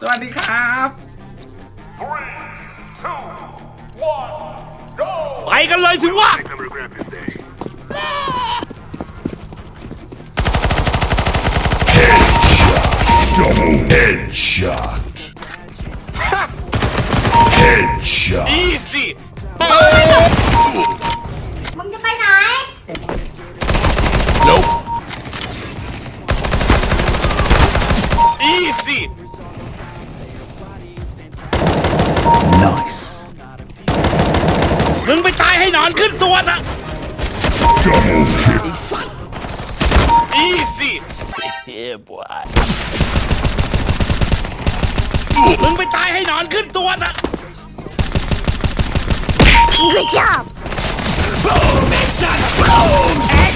สวัสดีครับ Three, two, one, go! ไปกันเลยสิวะ Number grab him day. อีซี่ Nice. มึงไปตายให้นอนขึ้นตัวนะ Double kill. ไอ้สัตว์ Easy. Yeah boy. มึงไปตายให้นอนขึ้นตัวนะ Good job. Boom! Action! Boom! Action!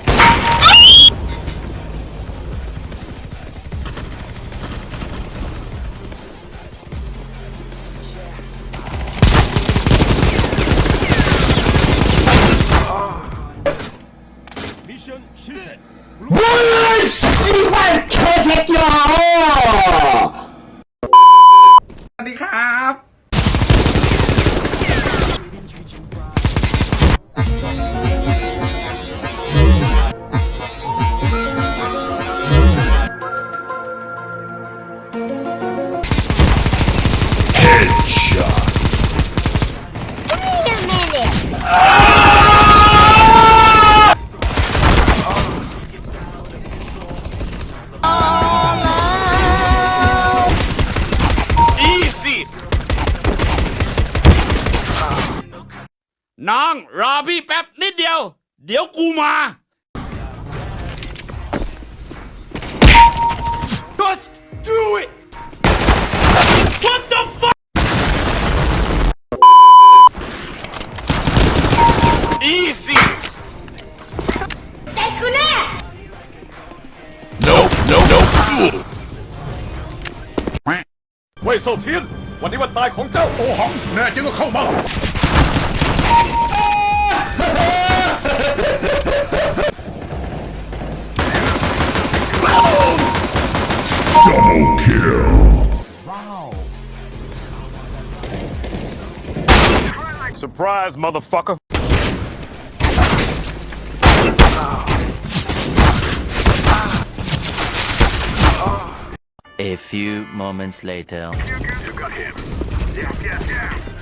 น้อง รอพี่แป๊บนิดเดียว เดี๋ยวกูมาเว่ยโซเทียนวันนี้วันตายของเจ้าโอหังแน่จริงก็เข้ามา Surprise, motherfucker. A few moments later. You got him. Yeah, yeah, yeah.